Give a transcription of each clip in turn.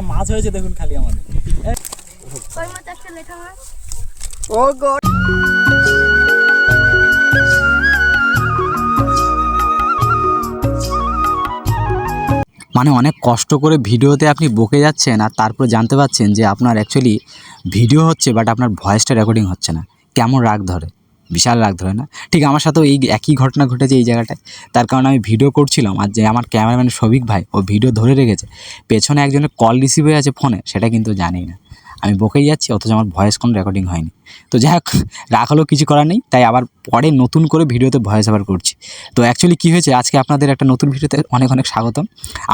মাছ হয়েছে দেখুন খালি আমাদের। Oh God. মানে অনেক কষ্ট করে ভিডিওতে আপনি বকে যাচ্ছেন আর তারপর জানতে পারছেন যে আপনার অ্যাকচুয়ালি ভিডিও হচ্ছে বাট আপনার ভয়েসটা রেকর্ডিং হচ্ছে না। কেমন রাগ ধরে? বিশাল রাগ ধরে না। ঠিক আমার সাথেও এই একই ঘটনা ঘটেছে এই জায়গাটায়। তার কারণে আমি ভিডিও করছিলাম আর যে আমার ক্যামেরাম্যান সবিক ভাই, ও ভিডিও ধরে রেখেছে। পেছনে একজনের কল রিসিভ হয়ে আছে ফোনে সেটা কিন্তু জানি না। আমি বকেই যাচ্ছি, অথচ আমার ভয়েস কোনো রেকর্ডিং হয়নি। তো যাই হোক, রাগ হলেও কিছু করার নেই, তাই আবার পরে নতুন করে ভিডিওতে ভয়েস আবার করছি। তো অ্যাকচুয়ালি কী হয়েছে, আজকে আপনাদের একটা নতুন ভিডিওতে অনেক অনেক স্বাগতম।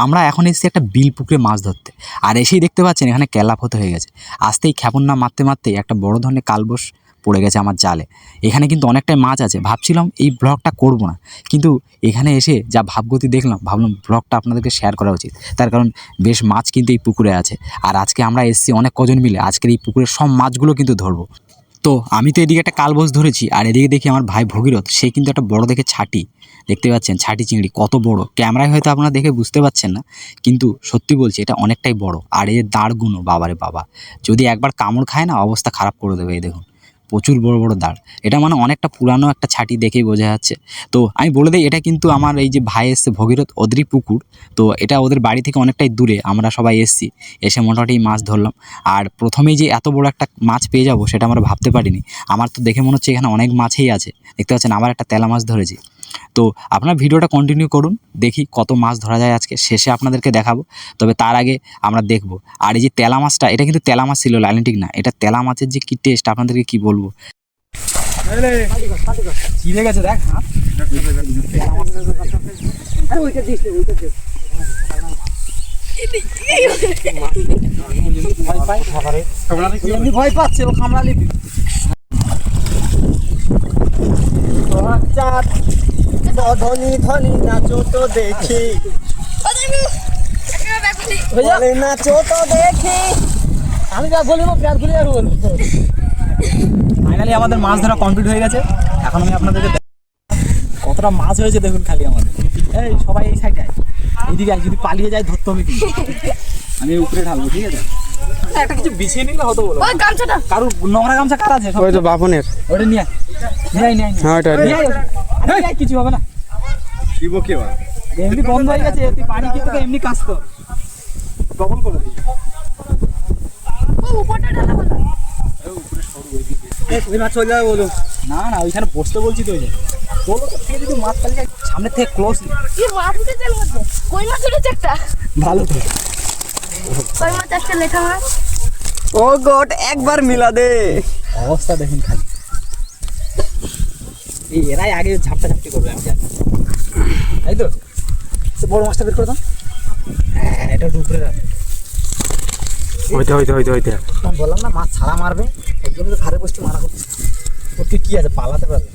আমরা এখন এসেছি একটা বিল পুকুরে মাছ ধরতে। আর এসেই দেখতে পাচ্ছেন, এখানে ক্যালাপ হতে হয়ে গেছে। আসতেই খ্যাপন না মারতে মারতেই একটা বড় ধরনের কালবোস পড়ে গেছে আমার জালে। এখানে কিন্তু অনেকটাই মাছ আছে। ভাবছিলাম এই ব্লগটা করব না। কিন্তু এখানে এসে যা ভাবগতি দেখলাম, ভাবলাম ব্লগটা আপনাদেরকে শেয়ার করা উচিত। তার কারণ বেশ মাছ কিন্তু এই পুকুরে আছে। আর আজকে আমরা এসেছি অনেক কজন মিলে। আজকের এই পুকুরের সব মাছগুলো কিন্তু ধরবো। তো আমি তো এদিকে একটা কালবোস ধরেছি, আর এদিকে দেখি আমার ভাই ভগীরথ, সে কিন্তু একটা বড় দেখে ছাটি। দেখতে পাচ্ছেন, ছাটি চিংড়ি, কত বড়। ক্যামেরায় হয়তো আপনারা দেখে বুঝতে পাচ্ছেন না, কিন্তু সত্যি বলছি এটা অনেকটাই বড়। আর এর দাঁড়গুলো বাবারে বাবা। যদি একবার কামড় খায় না, অবস্থা খারাপ করে দেবে, এই দেখুন। প্রচুর বড় বড় দাঁড়। এটা মানে অনেকটা পুরানো একটা ছাটি দেখেই বোঝা যাচ্ছে। তো আমি বলে দিই, এটা কিন্তু আমার এই যে ভাই এসছে, ভগীরথ ওদেরই পুকুর, তো এটা ওদের বাড়ি থেকে অনেকটাই দূরে, আমরা সবাই এসছি। এসে মোটামুটি মাছ ধরলাম। আর প্রথমেই যে এত বড় একটা মাছ পেয়ে যাব, সেটা আমরা ভাবতে পারিনি। আমার তো দেখে মনে হচ্ছে এখানে অনেক মাছই আছে। দেখতে পাচ্ছেন, আবার একটা তেলা মাছ ধরেছি। তো আপনার ভিডিওটা কন্টিনিউ করুন দেখি কত মাছ ধরা যায় আজকে শেষে আপনাদেরকে দেখাবো তবে তার আগে আমরা দেখব। আর এই যে তেলা মাছটা এটা কিন্তু তেলা মাছ ছিল লাইলেন্টিক না এটা তেলা মাছের যে কী টেস্ট আপনাদেরকে কি বলব? গেছে দেখ দিস ভয় পাই। এমনি ভয় পাচ্ছে ও কামড়ালি ধনী ধনী নাচো তো দেখি। বলে নাচো তো দেখি। আমি যা বলব গুলি আর ফাইনালি আমাদের মাছ ধরা কমপ্লিট হয়ে গেছে। এখন আমি আপনাদেরকে কতটা মাছ হয়েছে দেখুন খালি আমাদের। এই সবাই এই সাইডে এইদিকে আয়, যদি পালিয়ে যায় ধরতে হবে কিন্তু। আমি উপরে ঢালবো ঠিক আছে? একটা কিছু বিছিয়ে নিলে হতো বলো। ওই গামছাটা। কারুর নোংরা গামছা কার আছে? ওই তো বাপনের। ওটা নিয়ে নিয়ে নিয়ে। হ্যাঁ ওটা নিয়ে আয়, কিছু হবে না। এমনি বন্ধ হয়ে গেছে তুই পানি কিন্তু এমনি কাঁচতো ডবল করে দিই না না ওইখানে বসতে বলছি তো ওই যে। বলো তো যদি মাছ সামনে থেকে ক্লোজ কই মাছ উঠেছে একটা? ভালো তো। কই মাছ একটা লেখা মাছ ও গড একবার মিলা দে। অবস্থা দেখুন খালি। এই এরাই আগে ঝাপটা ঝাপটি করবে আমি জানি। তাই তো বড় মাছটা বের করে দাও। হ্যাঁ এটা রাখ হইতে হইতে হইতে হইতে। বললাম না মাছ ছাড়া মারবে এর জন্য তো ধারে বসছি মারা করছিস ওর তুই কি আছে পালাতে পারবে?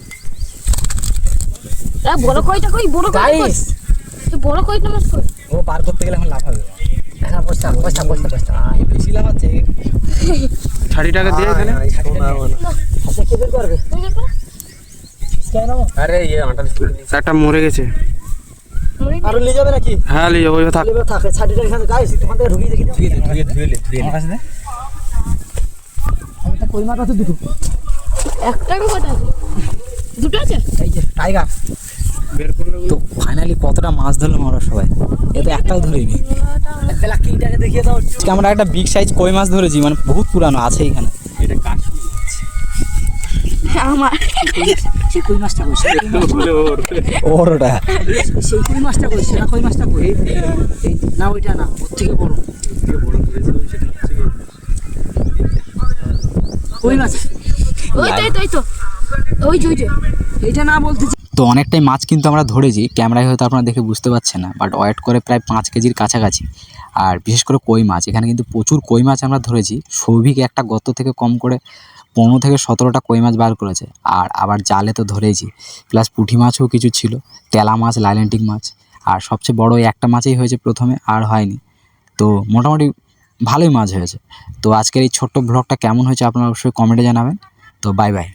এ বড় কইটা কই বড় কই? তুই বড় কইটা মাছ কই ও পার করতে গেলে এখন লাভ হবে। এখন বসটা বসটা বসটা বসটা বেশি লাভ আছে। ছাড়িটাকে দিয়ে এখানে? আচ্ছা কে বের করবে তুই দেখো ছিসকায় নাও আরে ইয়ে একটা মরে গেছে। আর নিয়ে যাবে নাকি? হ্যাঁ লিয়ে যাব থাক। লেবে থাকে। ছাটিটা এখানে গাইস তোমার থেকে ঢুকিয়ে দেখি। ধুয়ে ধুয়ে ধুয়ে লে ধুয়ে কাছে দে। আমি কই মাছ আছে দুটো। একটা কটা আছে? দুটো আছে? এই যে টাইগার। বের করলে তো ফাইনালি কতটা মাছ ধরলাম আমরা সবাই? এ তো একটাও ধরিনি। দেখিয়ে দাও। আমরা একটা বিগ সাইজ কই মাছ ধরেছি মানে বহুত পুরানো আছে এখানে। এটা কাজ আমার। সেই কই মাছটা কই ওর ওটা সেই কই মাছটা কই সেটা কই মাছটা কই না ওইটা না ওর থেকে বড় কই মাছ ওই তো তো ওই যে ওই যে না বলতে তো অনেকটাই মাছ কিন্তু আমরা ধরেছি, ক্যামেরায় হয়তো আপনারা দেখে বুঝতে পারছেন না বাট ওয়েট করে প্রায় পাঁচ কেজির কাছাকাছি। আর বিশেষ করে কই মাছ, এখানে কিন্তু প্রচুর কই মাছ আমরা ধরেছি, সৌভিক একটা গত থেকে কম করে পনেরো থেকে সতেরোটা কই মাছ বার করেছে। আর আবার জালে তো ধরেইছি। প্লাস পুঁটি মাছও কিছু ছিল। তেলা মাছ লাইলেন্টিক মাছ। আর সবচেয়ে বড় একটা মাছই হয়েছে প্রথমে, আর হয়নি। তো মোটামুটি ভালোই মাছ হয়েছে। তো আজকের এই ছোট্ট ব্লগটা কেমন হয়েছে আপনারা অবশ্যই কমেন্টে জানাবেন। তো বাই বাই